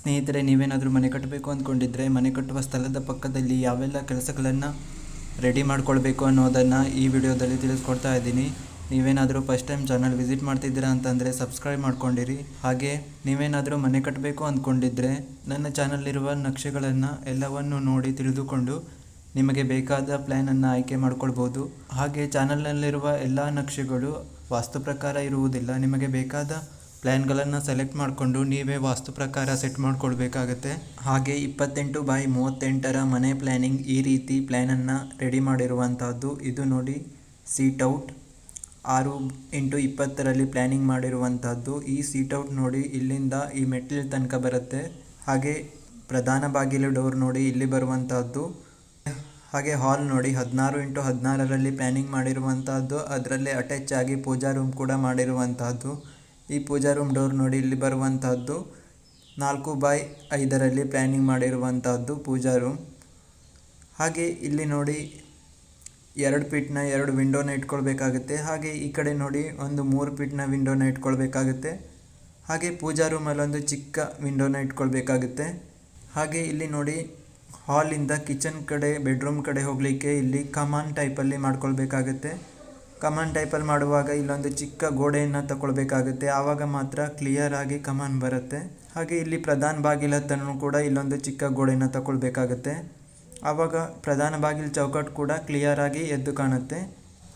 ಸ್ನೇಹಿತರೆ, ನೀವೇನಾದರೂ ಮನೆ ಕಟ್ಟಬೇಕು ಅಂದ್ಕೊಂಡಿದ್ರೆ ಮನೆ ಕಟ್ಟುವ ಸ್ಥಳದ ಪಕ್ಕದಲ್ಲಿ ಯಾವೆಲ್ಲ ಕೆಲಸಗಳನ್ನು ರೆಡಿ ಮಾಡ್ಕೊಳ್ಬೇಕು ಅನ್ನೋದನ್ನು ಈ ವಿಡಿಯೋದಲ್ಲಿ ತಿಳಿಸ್ಕೊಡ್ತಾ ಇದ್ದೀನಿ. ನೀವೇನಾದರೂ ಫಸ್ಟ್ ಟೈಮ್ ಚಾನಲ್ ವಿಸಿಟ್ ಮಾಡ್ತಿದ್ದೀರಾ ಅಂತಂದರೆ ಸಬ್ಸ್ಕ್ರೈಬ್ ಮಾಡ್ಕೊಂಡಿರಿ. ಹಾಗೆ ನೀವೇನಾದರೂ ಮನೆ ಕಟ್ಟಬೇಕು ಅಂದ್ಕೊಂಡಿದ್ರೆ ನನ್ನ ಚಾನಲ್ಲಿರುವ ನಕ್ಷೆಗಳನ್ನು ಎಲ್ಲವನ್ನು ನೋಡಿ ತಿಳಿದುಕೊಂಡು ನಿಮಗೆ ಬೇಕಾದ ಪ್ಲ್ಯಾನನ್ನು ಆಯ್ಕೆ ಮಾಡ್ಕೊಳ್ಬೋದು. ಹಾಗೆ ಚಾನಲ್ನಲ್ಲಿರುವ ಎಲ್ಲ ನಕ್ಷೆಗಳು ವಾಸ್ತು ಪ್ರಕಾರ ಇರುವುದಿಲ್ಲ. ನಿಮಗೆ ಬೇಕಾದ ಪ್ಲ್ಯಾನ್ಗಳನ್ನು ಸೆಲೆಕ್ಟ್ ಮಾಡಿಕೊಂಡು ನೀವೇ ವಾಸ್ತು ಪ್ರಕಾರ ಸೆಟ್ ಮಾಡಿಕೊಳ್ಬೇಕಾಗತ್ತೆ ಹಾಗೆ ಇಪ್ಪತ್ತೆಂಟು ಬೈ ಮೂವತ್ತೆಂಟರ ಮನೆ ಪ್ಲ್ಯಾನಿಂಗ್ ಈ ರೀತಿ ಪ್ಲ್ಯಾನನ್ನು ರೆಡಿ ಮಾಡಿರುವಂಥದ್ದು. ಇದು ನೋಡಿ, ಸೀಟ್ ಔಟ್. ಆರು ಇಂಟು ಇಪ್ಪತ್ತರಲ್ಲಿ ಪ್ಲ್ಯಾನಿಂಗ್ ಮಾಡಿರುವಂಥದ್ದು. ಈ ಸೀಟ್ ಔಟ್ ನೋಡಿ ಇಲ್ಲಿಂದ ಈ ಮೆಟ್ಟಿಲು ತನಕ ಬರುತ್ತೆ. ಹಾಗೆ ಪ್ರಧಾನ ಬಾಗಿಲು ಡೋರ್ ನೋಡಿ ಇಲ್ಲಿ ಬರುವಂಥದ್ದು. ಹಾಗೆ ಹಾಲ್ ನೋಡಿ ಹದಿನಾರು ಇಂಟು ಹದಿನಾರರಲ್ಲಿ ಪ್ಲ್ಯಾನಿಂಗ್ ಮಾಡಿರುವಂಥದ್ದು. ಅದರಲ್ಲೇ ಅಟ್ಯಾಚ್ ಆಗಿ ಪೂಜಾ ರೂಮ್ ಕೂಡ ಮಾಡಿರುವಂತಹದ್ದು ಈ ಪೂಜಾ ರೂಮ್ ಡೋರ್ ನೋಡಿ ಇಲ್ಲಿ ಬರುವಂತಹದ್ದು. ನಾಲ್ಕು ಬೈ ಐದರಲ್ಲಿ ಪ್ಲಾನಿಂಗ್ ಮಾಡಿರುವಂತಹದ್ದು ಪೂಜಾ ರೂಮ್ ಹಾಗೆ ಇಲ್ಲಿ ನೋಡಿ ಎರಡು ಫೀಟ್ನ ಎರಡು ವಿಂಡೋನ ಇಟ್ಕೊಳ್ಬೇಕಾಗುತ್ತೆ. ಹಾಗೆ ಈ ಕಡೆ ನೋಡಿ ಒಂದು ಮೂರು ಫೀಟ್ನ ವಿಂಡೋನ ಇಟ್ಕೊಳ್ಬೇಕಾಗುತ್ತೆ. ಹಾಗೆ ಪೂಜಾ ರೂಮಲ್ಲಿ ಒಂದು ಚಿಕ್ಕ ವಿಂಡೋನ ಇಟ್ಕೊಳ್ಬೇಕಾಗುತ್ತೆ. ಹಾಗೆ ಇಲ್ಲಿ ನೋಡಿ ಹಾಲಿಂದ ಕಿಚನ್ ಕಡೆ ಬೆಡ್ರೂಮ್ ಕಡೆ ಹೋಗಲಿಕ್ಕೆ ಇಲ್ಲಿ ಕಮಾನ್ ಟೈಪಲ್ಲಿ ಮಾಡ್ಕೊಳ್ಬೇಕಾಗುತ್ತೆ. ಕಮಾನ್ ಟೈಪಲ್ಲಿ ಮಾಡುವಾಗ ಇಲ್ಲೊಂದು ಚಿಕ್ಕ ಗೋಡೆಯನ್ನು ತಗೊಳ್ಬೇಕಾಗುತ್ತೆ ಆವಾಗ ಮಾತ್ರ ಕ್ಲಿಯರ್ ಆಗಿ ಕಮಾನ್ ಬರುತ್ತೆ. ಹಾಗೆ ಇಲ್ಲಿ ಪ್ರಧಾನ ಬಾಗಿಲ ಕೂಡ ಇಲ್ಲೊಂದು ಚಿಕ್ಕ ಗೋಡೆಯನ್ನು ತಗೊಳ್ಬೇಕಾಗುತ್ತೆ ಆವಾಗ ಪ್ರಧಾನ ಬಾಗಿಲು ಚೌಕಟ್ಟು ಕೂಡ ಕ್ಲಿಯರ್ ಆಗಿ ಎದ್ದು ಕಾಣುತ್ತೆ.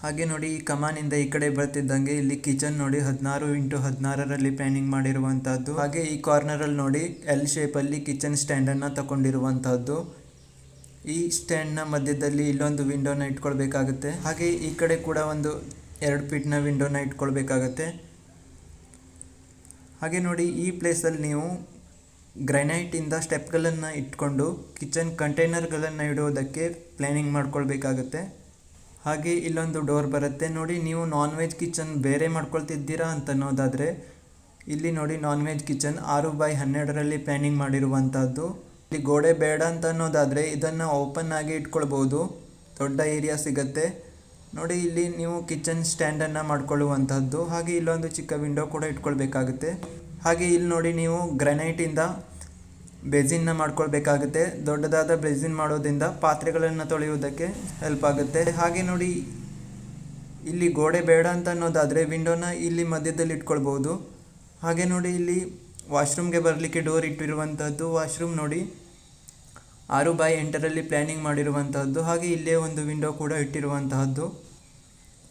ಹಾಗೆ ನೋಡಿ ಈ ಕಮಾನಿಂದ ಈ ಕಡೆ ಬರ್ತಿದ್ದಂಗೆ ಇಲ್ಲಿ ಕಿಚನ್ ನೋಡಿ ಹದಿನಾರು ಇಂಟು ಹದಿನಾರರಲ್ಲಿ ಪ್ಲಾನಿಂಗ್ ಮಾಡಿರುವಂಥದ್ದು ಹಾಗೆ ಈ ಕಾರ್ನರಲ್ಲಿ ನೋಡಿ ಎಲ್ ಶೇಪಲ್ಲಿ ಕಿಚನ್ ಸ್ಟ್ಯಾಂಡನ್ನು ತಗೊಂಡಿರುವಂತಹದ್ದು ಈ ಸ್ಟ್ಯಾಂಡ್ನ ಮಧ್ಯದಲ್ಲಿ ಇಲ್ಲೊಂದು ವಿಂಡೋನ ಇಟ್ಕೊಳ್ಬೇಕಾಗುತ್ತೆ. ಹಾಗೆ ಈ ಕಡೆ ಕೂಡ ಒಂದು ಎರಡು ಫೀಟ್ನ ವಿಂಡೋನ ಇಟ್ಕೊಳ್ಬೇಕಾಗತ್ತೆ. ಹಾಗೆ ನೋಡಿ, ಈ ಪ್ಲೇಸಲ್ಲಿ ನೀವು ಗ್ರೈನೈಟಿಂದ ಸ್ಟೆಪ್ಗಳನ್ನು ಇಟ್ಕೊಂಡು ಕಿಚನ್ ಕಂಟೈನರ್ಗಳನ್ನು ಇಡೋದಕ್ಕೆ ಪ್ಲಾನಿಂಗ್ ಮಾಡ್ಕೊಳ್ಬೇಕಾಗುತ್ತೆ. ಹಾಗೆ ಇಲ್ಲೊಂದು ಡೋರ್ ಬರುತ್ತೆ. ನೋಡಿ, ನೀವು ನಾನ್ ವೆಜ್ ಕಿಚನ್ ಬೇರೆ ಮಾಡ್ಕೊಳ್ತಿದ್ದೀರಾ ಅಂತ ಅನ್ನೋದಾದರೆ, ಇಲ್ಲಿ ನೋಡಿ ನಾನ್ ವೆಜ್ ಕಿಚನ್ ಆರು ಬೈ ಹನ್ನೆರಡರಲ್ಲಿ ಪ್ಲಾನಿಂಗ್ ಮಾಡಿರುವಂಥದ್ದು ಇಲ್ಲಿ ಗೋಡೆ ಬೇಡ ಅಂತ ಅನ್ನೋದಾದರೆ ಇದನ್ನು ಓಪನ್ ಆಗಿ ಇಟ್ಕೊಳ್ಬೋದು. ದೊಡ್ಡ ಏರಿಯಾ ಸಿಗುತ್ತೆ. ನೋಡಿ, ಇಲ್ಲಿ ನೀವು ಕಿಚನ್ ಸ್ಟ್ಯಾಂಡನ್ನು ಮಾಡ್ಕೊಳ್ಳುವಂಥದ್ದು ಹಾಗೆ ಇಲ್ಲೊಂದು ಚಿಕ್ಕ ವಿಂಡೋ ಕೂಡ ಇಟ್ಕೊಳ್ಬೇಕಾಗುತ್ತೆ. ಹಾಗೆ ಇಲ್ಲಿ ನೋಡಿ ನೀವು ಗ್ರನೈಟಿಂದ ಬೆಜಿನ್ನ ಮಾಡ್ಕೊಳ್ಬೇಕಾಗುತ್ತೆ. ದೊಡ್ಡದಾದ ಬೆಜಿನ್ ಮಾಡೋದ್ರಿಂದ ಪಾತ್ರೆಗಳನ್ನು ತೊಳೆಯುವುದಕ್ಕೆ ಹೆಲ್ಪ್ ಆಗುತ್ತೆ. ಹಾಗೆ ನೋಡಿ, ಇಲ್ಲಿ ಗೋಡೆ ಬೇಡ ಅಂತ ಅನ್ನೋದಾದರೆ ವಿಂಡೋನ ಇಲ್ಲಿ ಮಧ್ಯದಲ್ಲಿ ಇಟ್ಕೊಳ್ಬೋದು. ಹಾಗೆ ನೋಡಿ ಇಲ್ಲಿ ವಾಶ್ರೂಮ್ಗೆ ಬರಲಿಕ್ಕೆ ಡೋರ್ ಇಟ್ಟಿರುವಂಥದ್ದು ವಾಶ್ರೂಮ್ ನೋಡಿ. ಆರು ಬೈ ಎಂಟರಲ್ಲಿ ಪ್ಲ್ಯಾನಿಂಗ್ ಮಾಡಿರುವಂತಹದ್ದು, ಹಾಗೆ ಇಲ್ಲೇ ಒಂದು ವಿಂಡೋ ಕೂಡ ಇಟ್ಟಿರುವಂತಹದ್ದು.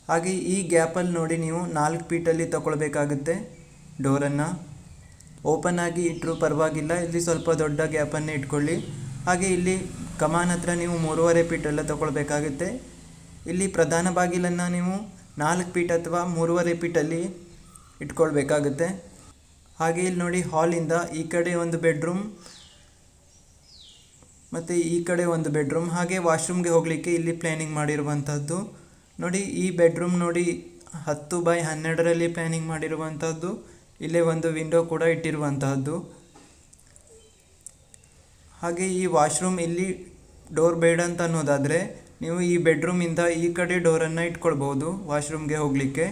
ಹಾಗೆ ಈ ಗ್ಯಾಪಲ್ಲಿ ನೋಡಿ ನೀವು ನಾಲ್ಕು ಫೀಟಲ್ಲಿ ತಗೊಳ್ಬೇಕಾಗುತ್ತೆ ಡೋರನ್ನು ಓಪನ್ ಆಗಿ ಇಟ್ಟರೂ ಪರವಾಗಿಲ್ಲ, ಇಲ್ಲಿ ಸ್ವಲ್ಪ ದೊಡ್ಡ ಗ್ಯಾಪನ್ನೇ ಇಟ್ಕೊಳ್ಳಿ. ಹಾಗೆ ಇಲ್ಲಿ ಕಮಾನ್ ಹತ್ರ ನೀವು ಮೂರುವರೆ ಫೀಟೆಲ್ಲ ತಗೊಳ್ಬೇಕಾಗುತ್ತೆ. ಇಲ್ಲಿ ಪ್ರಧಾನ ಬಾಗಿಲನ್ನು ನೀವು ನಾಲ್ಕು ಫೀಟ್ ಅಥವಾ ಮೂರುವರೆ ಫೀಟಲ್ಲಿ ಇಟ್ಕೊಳ್ಬೇಕಾಗುತ್ತೆ. ಹಾಗೆ ಇಲ್ಲಿ ನೋಡಿ ಹಾಲಿಂದ ಈ ಕಡೆ ಒಂದು ಬೆಡ್ರೂಮ್ ಮತ್ತು ಈ ಕಡೆ ಒಂದು ಬೆಡ್ರೂಮ್ ಹಾಗೆ ವಾಶ್ರೂಮ್ಗೆ ಹೋಗಲಿಕ್ಕೆ ಇಲ್ಲಿ ಪ್ಲ್ಯಾನಿಂಗ್ ಮಾಡಿರುವಂಥದ್ದು ನೋಡಿ ಈ ಬೆಡ್ರೂಮ್ ನೋಡಿ ಹತ್ತು ಬೈ ಹನ್ನೆರಡರಲ್ಲಿ ಪ್ಲ್ಯಾನಿಂಗ್ ಮಾಡಿರುವಂಥದ್ದು ಇಲ್ಲೇ ಒಂದು ವಿಂಡೋ ಕೂಡ ಇಟ್ಟಿರುವಂತಹದ್ದು. ಹಾಗೆ ಈ ವಾಶ್ರೂಮ್ ಇಲ್ಲಿ ಡೋರ್ ಬೇಡ ಅಂತ ಅನ್ನೋದಾದರೆ ನೀವು ಈ ಬೆಡ್ರೂಮಿಂದ ಈ ಕಡೆ ಡೋರನ್ನು ಇಟ್ಕೊಳ್ಬೋದು ವಾಶ್ರೂಮ್ಗೆ ಹೋಗಲಿಕ್ಕೆ.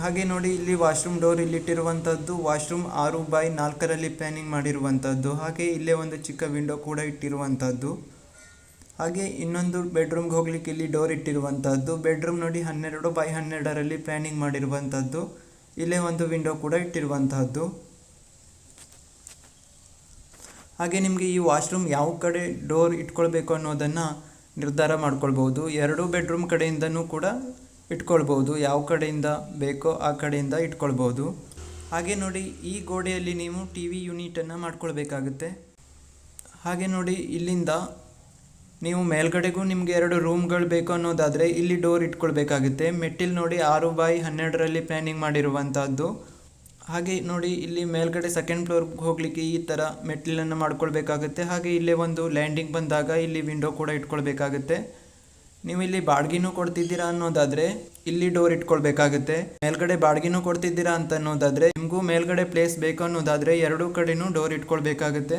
ಹಾಗೆ ನೋಡಿ, ಇಲ್ಲಿ ವಾಶ್ರೂಮ್ ಡೋರ್ ಇಲ್ಲಿ ಇಟ್ಟಿರುವಂತದ್ದು ವಾಶ್ರೂಮ್ ಆರು ಬೈ ನಾಲ್ಕರಲ್ಲಿ ಪ್ಲಾನಿಂಗ್ ಮಾಡಿರುವಂತದ್ದು ಹಾಗೆ ಇಲ್ಲೇ ಒಂದು ಚಿಕ್ಕ ವಿಂಡೋ ಕೂಡ ಇಟ್ಟಿರುವಂತದ್ದು ಹಾಗೆ ಇನ್ನೊಂದು ಬೆಡ್ರೂಮ್ಗೆ ಹೋಗ್ಲಿಕ್ಕೆ ಇಲ್ಲಿ ಡೋರ್ ಇಟ್ಟಿರುವಂಥದ್ದು ಬೆಡ್ರೂಮ್ ನೋಡಿ ಹನ್ನೆರಡು ಬೈ ಹನ್ನೆರಡರಲ್ಲಿ ಪ್ಲಾನಿಂಗ್ ಮಾಡಿರುವಂತದ್ದು ಇಲ್ಲೇ ಒಂದು ವಿಂಡೋ ಕೂಡ ಇಟ್ಟಿರುವಂತಹದ್ದು. ಹಾಗೆ ನಿಮಗೆ ಈ ವಾಶ್ರೂಮ್ ಯಾವ ಕಡೆ ಡೋರ್ ಇಟ್ಕೊಳ್ಬೇಕು ಅನ್ನೋದನ್ನು ನಿರ್ಧಾರ ಮಾಡ್ಕೊಳ್ಬೋದು. ಎರಡು ಬೆಡ್ರೂಮ್ ಕಡೆಯಿಂದನೂ ಕೂಡ ಇಟ್ಕೊಳ್ಬೋದು. ಯಾವ ಕಡೆಯಿಂದ ಬೇಕೋ ಆ ಕಡೆಯಿಂದ ಇಟ್ಕೊಳ್ಬೋದು. ಹಾಗೆ ನೋಡಿ, ಈ ಗೋಡೆಯಲ್ಲಿ ನೀವು ಟಿ ವಿ ಯೂನಿಟನ್ನು ಮಾಡ್ಕೊಳ್ಬೇಕಾಗುತ್ತೆ. ಹಾಗೆ ನೋಡಿ, ಇಲ್ಲಿಂದ ನೀವು ಮೇಲ್ಗಡೆಗೂ ನಿಮಗೆ ಎರಡು ರೂಮ್ಗಳು ಬೇಕು ಅನ್ನೋದಾದರೆ ಇಲ್ಲಿ ಡೋರ್ ಇಟ್ಕೊಳ್ಬೇಕಾಗುತ್ತೆ. ಮೆಟ್ಟಿಲು ನೋಡಿ ಆರು ಬೈ ಹನ್ನೆರಡರಲ್ಲಿ ಪ್ಲ್ಯಾನಿಂಗ್ ಮಾಡಿರುವಂಥದ್ದು ಹಾಗೆ ನೋಡಿ, ಇಲ್ಲಿ ಮೇಲ್ಗಡೆ ಸೆಕೆಂಡ್ ಫ್ಲೋರ್ಗೆ ಹೋಗಲಿಕ್ಕೆ ಈ ಥರ ಮೆಟ್ಟಿಲನ್ನು ಮಾಡ್ಕೊಳ್ಬೇಕಾಗುತ್ತೆ. ಹಾಗೆ ಇಲ್ಲೇ ಒಂದು ಲ್ಯಾಂಡಿಂಗ್ ಬಂದಾಗ ಇಲ್ಲಿ ವಿಂಡೋ ಕೂಡ ಇಟ್ಕೊಳ್ಬೇಕಾಗುತ್ತೆ. ನೀವು ಇಲ್ಲಿ ಬಾಡ್ಗಿನೂ ಕೊಡ್ತಿದ್ದೀರಾ ಅನ್ನೋದಾದರೆ ಇಲ್ಲಿ ಡೋರ್ ಇಟ್ಕೊಳ್ಬೇಕಾಗುತ್ತೆ. ಮೇಲ್ಗಡೆ ಬಾಡ್ಗಿನೂ ಕೊಡ್ತಿದ್ದೀರಾ ಅಂತ ಅನ್ನೋದಾದರೆ ನಿಮಗೂ ಮೇಲ್ಗಡೆ ಪ್ಲೇಸ್ ಬೇಕು ಅನ್ನೋದಾದರೆ ಎರಡೂ ಕಡೆನೂ ಡೋರ್ ಇಟ್ಕೊಳ್ಬೇಕಾಗುತ್ತೆ.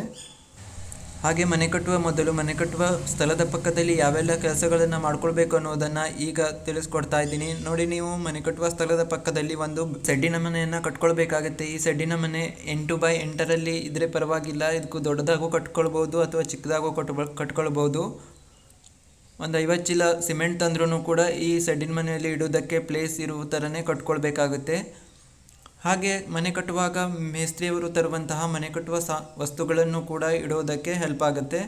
ಹಾಗೆ ಮನೆ ಕಟ್ಟುವ ಮೊದಲು ಮನೆ ಕಟ್ಟುವ ಸ್ಥಳದ ಪಕ್ಕದಲ್ಲಿ ಯಾವೆಲ್ಲ ಕೆಲಸಗಳನ್ನು ಮಾಡ್ಕೊಳ್ಬೇಕು ಅನ್ನೋದನ್ನು ಈಗ ತಿಳಿಸ್ಕೊಡ್ತಾ ಇದ್ದೀನಿ. ನೋಡಿ ನೀವು ಮನೆ ಕಟ್ಟುವ ಸ್ಥಳದ ಪಕ್ಕದಲ್ಲಿ ಒಂದು ಸೆಡ್ಡಿನ ಮನೆಯನ್ನು ಕಟ್ಕೊಳ್ಬೇಕಾಗುತ್ತೆ. ಈ ಸೆಡ್ಡಿನ ಮನೆ ಎಂಟು ಬೈ ಎಂಟರಲ್ಲಿ ಇದ್ರೆ ಪರವಾಗಿಲ್ಲ. ಇದಕ್ಕೂ ದೊಡ್ಡದಾಗೂ ಕಟ್ಕೊಳ್ಬೋದು ಅಥವಾ ಚಿಕ್ಕದಾಗೂ ಕಟ್ಬ ಕಟ್ಕೊಳ್ಬೋದು. ಒಂದು ಐವತ್ತು ಚೀಲ ಸಿಮೆಂಟ್ ತಂದ್ರೂ ಕೂಡ ಈ ಸೆಡ್ಡಿನ ಮನೆಯಲ್ಲಿ ಇಡೋದಕ್ಕೆ ಪ್ಲೇಸ್ ಇರುವ ಥರನೇ ಕಟ್ಕೊಳ್ಬೇಕಾಗುತ್ತೆ. ಹಾಗೆ ಮನೆ ಕಟ್ಟುವಾಗ ಮೇಸ್ತ್ರಿಯವರು ತರುವಂತಹ ಮನೆ ಕಟ್ಟುವ ಸಾ, ವಸ್ತುಗಳನ್ನು ಕೂಡ ಇಡೋದಕ್ಕೆ ಹೆಲ್ಪ್ ಆಗುತ್ತೆ.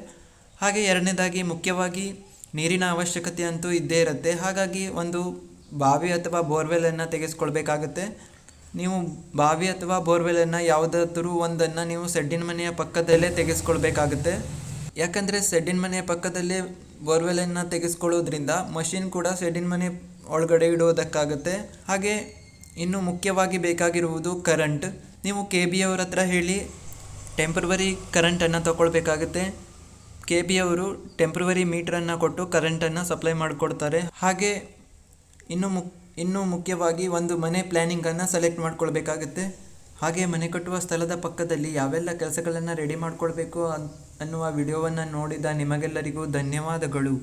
ಹಾಗೆ ಎರಡನೇದಾಗಿ ಮುಖ್ಯವಾಗಿ ನೀರಿನ ಅವಶ್ಯಕತೆ ಅಂತೂ ಇದ್ದೇ ಇರುತ್ತೆ. ಹಾಗಾಗಿ ಒಂದು ಬಾವಿ ಅಥವಾ ಬೋರ್ವೆಲನ್ನು ತೆಗೆಸ್ಕೊಳ್ಬೇಕಾಗುತ್ತೆ. ನೀವು ಬಾವಿ ಅಥವಾ ಬೋರ್ವೆಲನ್ನು ಯಾವುದಾದ್ರೂ ಒಂದನ್ನು ನೀವು ಸೆಡ್ಡಿನ ಮನೆಯ ಪಕ್ಕದಲ್ಲೇ ತೆಗೆಸ್ಕೊಳ್ಬೇಕಾಗುತ್ತೆ. ಯಾಕಂದರೆ ಸೆಡ್ಡಿನ ಮನೆಯ ಪಕ್ಕದಲ್ಲೇ ಬೋರ್ವೆಲನ್ನು ತೆಗೆಸ್ಕೊಳ್ಳೋದ್ರಿಂದ ಮಷಿನ್ ಕೂಡ ಸೆಡಿನ ಮನೆ ಒಳಗಡೆ ಇಡೋದಕ್ಕಾಗುತ್ತೆ. ಹಾಗೆ ಇನ್ನು ಮುಖ್ಯವಾಗಿ ಬೇಕಾಗಿರುವುದು ಕರೆಂಟ್ ನೀವು ಕೆ ಬಿ ಅವ್ರ ಹತ್ರ ಹೇಳಿ ಟೆಂಪ್ರವರಿ ಕರೆಂಟನ್ನು ತಗೊಳ್ಬೇಕಾಗುತ್ತೆ. ಕೆ ಬಿ ಅವರು ಟೆಂಪ್ರವರಿ ಮೀಟ್ರನ್ನು ಕೊಟ್ಟು ಕರೆಂಟನ್ನು ಸಪ್ಲೈ ಮಾಡಿಕೊಡ್ತಾರೆ. ಹಾಗೆ ಇನ್ನು ಮುಕ್, ಇನ್ನೂ ಮುಖ್ಯವಾಗಿ ಒಂದು ಮನೆ ಪ್ಲ್ಯಾನಿಂಗನ್ನು ಸೆಲೆಕ್ಟ್ ಮಾಡ್ಕೊಳ್ಬೇಕಾಗುತ್ತೆ. ಹಾಗೆ ಮನೆ ಕಟ್ಟುವ ಸ್ಥಳದ ಪಕ್ಕದಲ್ಲಿ ಯಾವೆಲ್ಲ ಕೆಲಸಗಳನ್ನು ರೆಡಿ ಮಾಡಿಕೊಳ್ಬೇಕು ಅನ್ನುವ ವಿಡಿಯೋವನ್ನು ನೋಡಿದ ನಿಮಗೆಲ್ಲರಿಗೂ ಧನ್ಯವಾದಗಳು.